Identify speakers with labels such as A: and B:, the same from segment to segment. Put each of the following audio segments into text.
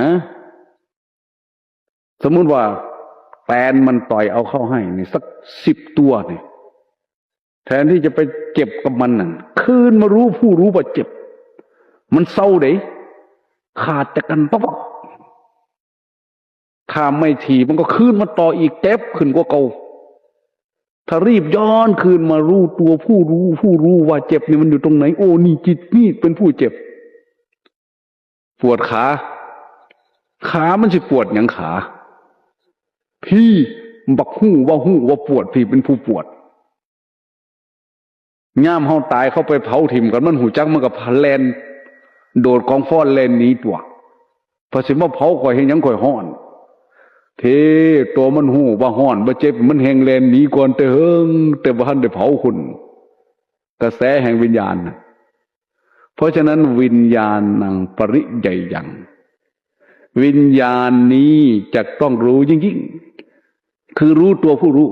A: นะ สมมุติว่าแตนมันต่อยเอาเข้าให้นี่สักสิบตัวเนี่ยแทนที่จะไปเจ็บกับมันนั่นคืนมารู้ผู้รู้ว่าเจ็บ มันเศร้าเด้ขาดจากกันปั๊บถ้าไม่ทีมันก็คืนมาต่ออีกเจ็บขึ้นกว่าเก่าถ้ารีบย้อนคืนมารู้ตัวผู้รู้ผู้รู้ว่าเจ็บนี่มันอยู่ตรงไหน โอ้นี่จิตนี่เป็นผู้เจ็บ ปวดขา ขามันจะปวดอย่างขา พี่บักหู้ว่าหู้ว่าปวดพี่เป็นผู้ปวดย่ามเฮาตายเข้าไปเผาถิ่มกันมันหูจักมันกับพันแลนโดดกองฟ้อนแลนนี้ตัวพอสิมาเผาข่อยเห็นยังข่อยห้อน เทตัวมันหูว่าห้อนว่าเจ็บมันแหงแลนนี้ก่อนแต่เฮิงแต่ว่าทันได้เผาคุณกระแสแห่งวิญญาณนะเพราะฉะนั้นวิญญาณนังปริใหญ่ยัง วิญญาณนี้จะต้องรู้ยิ่งๆคือรู้ตัวผู้รู้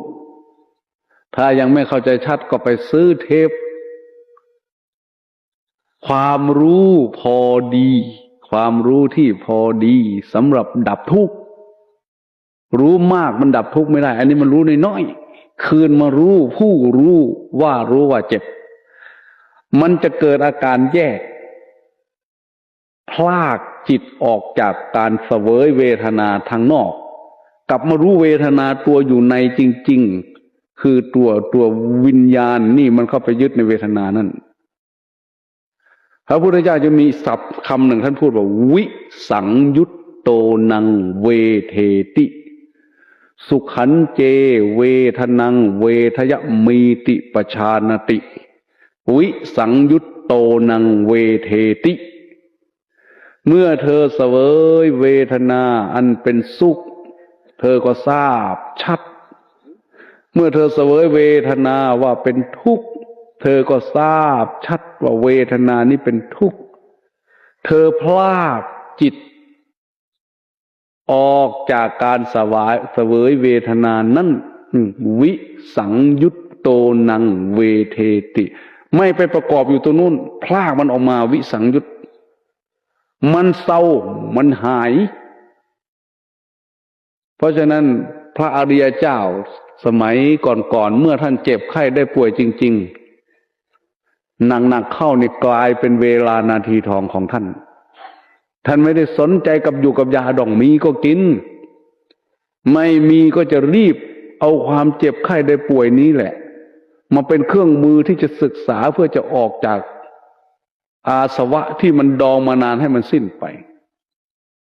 A: ถ้ายังไม่เข้าใจชัดก็ไปซื้อเทป ความรู้พอดี ความรู้ที่พอดีสำหรับดับทุกข์รู้มากมันดับทุกข์ไม่ได้ อันนี้มันรู้น้อยๆคืนมารู้ผู้รู้ว่ารู้ว่าเจ็บ มันจะเกิดอาการแยก ลากจิตออกจากการเสวยเวทนาทางนอก กลับมารู้เวทนาตัวอยู่ในจริง ๆ คือตัวตัววิญญาณนี่มันเข้าไปยึดในเวทนานั่นพระพุทธเจ้าจะมีศัพท์คำหนึ่งท่านพูดว่า วิสังยุตโตนังเวเทติ สุขันเจ เวทนัง เวทยมีติปชานติ วิสังยุตโตนังเวเทติ เมื่อเธอเสวยเวทนาอันเป็นสุข เธอก็ทราบชัด เมื่อเธอเสวยเวทนาว่าเป็นทุกข์ เธอก็ทราบชัดว่าเวทนานี้เป็นทุกข์ เธอพลากจิต ออกจากการสวายเสวยเวทนานั้นวิสังยุตโตนังเวเทติ ไม่ไปประกอบอยู่ตรงนู้นพลากมันออกมาวิสังยุต มันเศร้ามันหาย เพราะฉะนั้นพระอริยเจ้าสมัยก่อนๆเมื่อท่านเจ็บไข้ได้ป่วยจริง ๆ หนักๆเข้านี่กลายเป็นเวลานาทีทองของท่าน ท่านไม่ได้สนใจกับอยู่กับยาดองมีก็กิน ไม่มีก็จะรีบเอาความเจ็บไข้ได้ป่วยนี้แหละ มาเป็นเครื่องมือที่จะศึกษาเพื่อจะออกจาก อาสวะที่มันดองมานานให้มันสิ้นไป